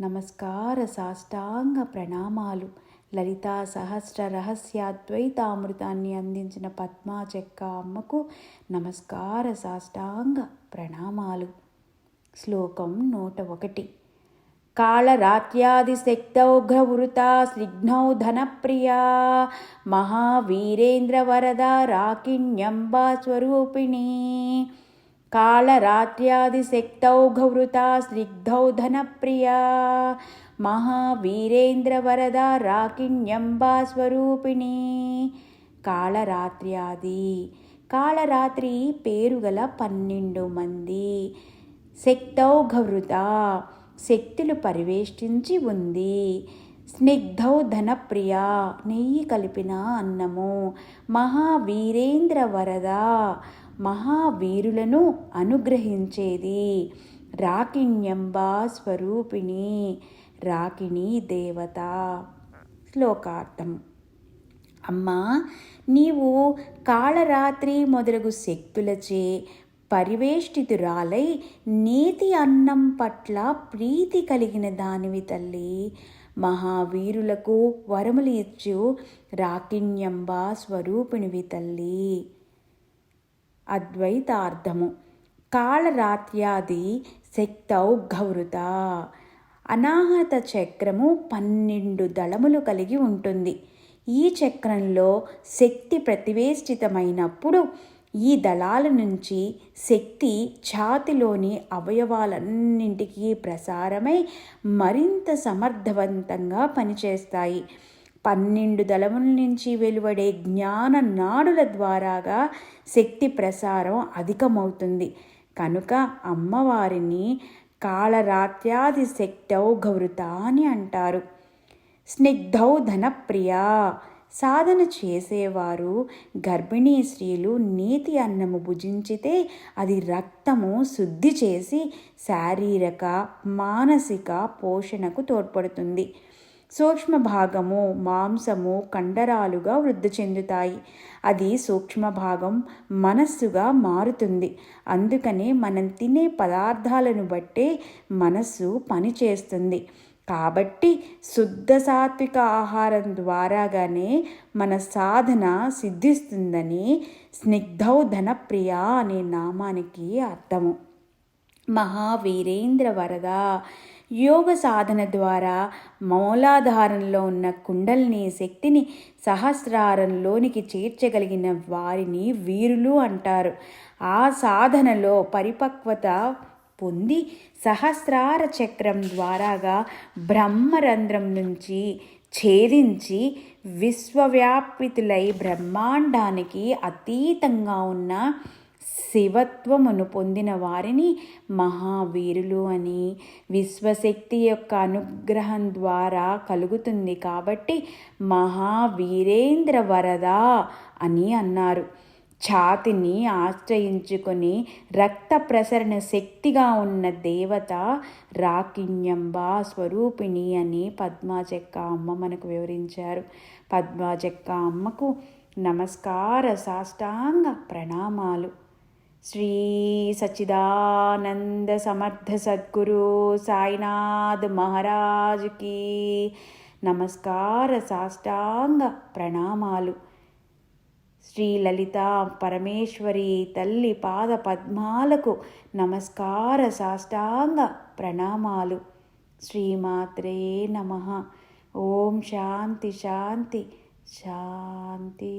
నమస్కార సాష్టాంగ ప్రణామాలు. లలితా సహస్ర రహస్యాద్వైతామృతాన్ని అందించిన పద్మా చెక్క అమ్మకు నమస్కార సాష్టాంగ ప్రణామాలు. శ్లోకం నూట ఒకటి. కాళరాత్యాదిశక్తౌఘవృతా స్నిగ్నౌ ధనప్రియా మహావీరేంద్రవరదా రాకిణ్యంబా స్వరూపిణీ కాళరాత్యాదిశక్తౌఘవృతా స్నిగ్ధౌ ధనప్రియా మహావీరేంద్రవరదా రాకిణ్యంబా స్వరూపిణీ కాళరాత్ర్యాది కాళరాత్రి పేరుగల పన్నెండు మంది। శక్తౌఘవృత శక్తులు పరివేష్టించి ఉంది। స్నిగ్ధౌ ధనప్రియ। నెయ్యి కలిపిన అన్నము। మహావీరేంద్ర వరద మహావీరులను అనుగ్రహించేది. రాకిణ్యంబా స్వరూపిణి రాకిణి దేవత. శ్లోకార్థం. అమ్మా నీవు కాళరాత్రి మొదలగు శక్తులచే పరివేష్టితురాలై నేతి అన్నం పట్ల ప్రీతి కలిగిన దానివి తల్లి. మహావీరులకు వరములు ఇచ్చు రాకిణ్యంబా స్వరూపిణివి తల్లి. అద్వైతార్థము. కాళరాత్ర్యాది శక్తౌ గౌరత అనాహత చక్రము పన్నెండు దళములు కలిగి ఉంటుంది. ఈ చక్రంలో శక్తి ప్రతివేష్టితమైనప్పుడు ఈ దళాల నుంచి శక్తి ఛాతిలోని అవయవాలన్నింటికీ ప్రసారమై మరింత సమర్థవంతంగా పనిచేస్తాయి. పన్నెండు దళముల నుంచి వెలువడే జ్ఞాన నాడుల ద్వారాగా శక్తి ప్రసారం అధికమవుతుంది. కనుక అమ్మవారిని కాళరాత్యాది శక్తౌ గౌరత అని అంటారు. స్నిగ్ధౌ ధనప్రియా. సాధన చేసేవారు గర్భిణీ స్త్రీలు నీతి అన్నము భుజించితే అది రక్తము శుద్ధి చేసి శారీరక మానసిక పోషణకు తోడ్పడుతుంది. సూక్ష్మ భాగము మాంసము కండరాలుగా వృద్ధి చెందుతాయి. అది సూక్ష్మ భాగం మనస్సుగా మారుతుంది. అందుకనే మనం తినే పదార్థాలను బట్టే మనస్సు పనిచేస్తుంది కాబట్టి శుద్ధ సాత్విక ఆహారం ద్వారాగానే మన సాధన సిద్ధిస్తుందని స్నిగ్ధౌ ధనప్రియ అనే నామానికి అర్థము. మహావీరేంద్ర వరద యోగ సాధన ద్వారా మూలాధారంలో ఉన్న కుండల్ని శక్తిని సహస్రారంలోనికి చేర్చగలిగిన వారిని వీరులు అంటారు. ఆ సాధనలో పరిపక్వత పొంది సహస్రార చక్రం ద్వారాగా బ్రహ్మరంధ్రం నుంచి ఛేదించి విశ్వవ్యాపితులై బ్రహ్మాండానికి అతీతంగా ఉన్న శివత్వమును పొందిన వారిని మహావీరులు అని విశ్వశక్తి యొక్క అనుగ్రహం ద్వారా కలుగుతుంది కాబట్టి మహావీరేంద్ర వరద అని అన్నారు. ఛాతిని ఆశ్రయించుకొని రక్త ప్రసరణ శక్తిగా ఉన్న దేవత రాకిణ్యంబ స్వరూపిణి అని పద్మాజక్క అమ్మ మనకు వివరించారు. పద్మాజక్క అమ్మకు నమస్కార సాష్టాంగ ప్రణామాలు. శ్రీ సచ్చిదానంద సమర్థ సద్గురు సాయినాథ్ మహారాజుకి నమస్కార సాష్టాంగ ప్రణామాలు. శ్రీ లలిత పరమేశ్వరి తల్లి పాద పద్మాలకు నమస్కార సాష్టాంగ ప్రణామాలు. శ్రీమాత్రే నమ. ఓం శాంతి శాంతి. శాంతి.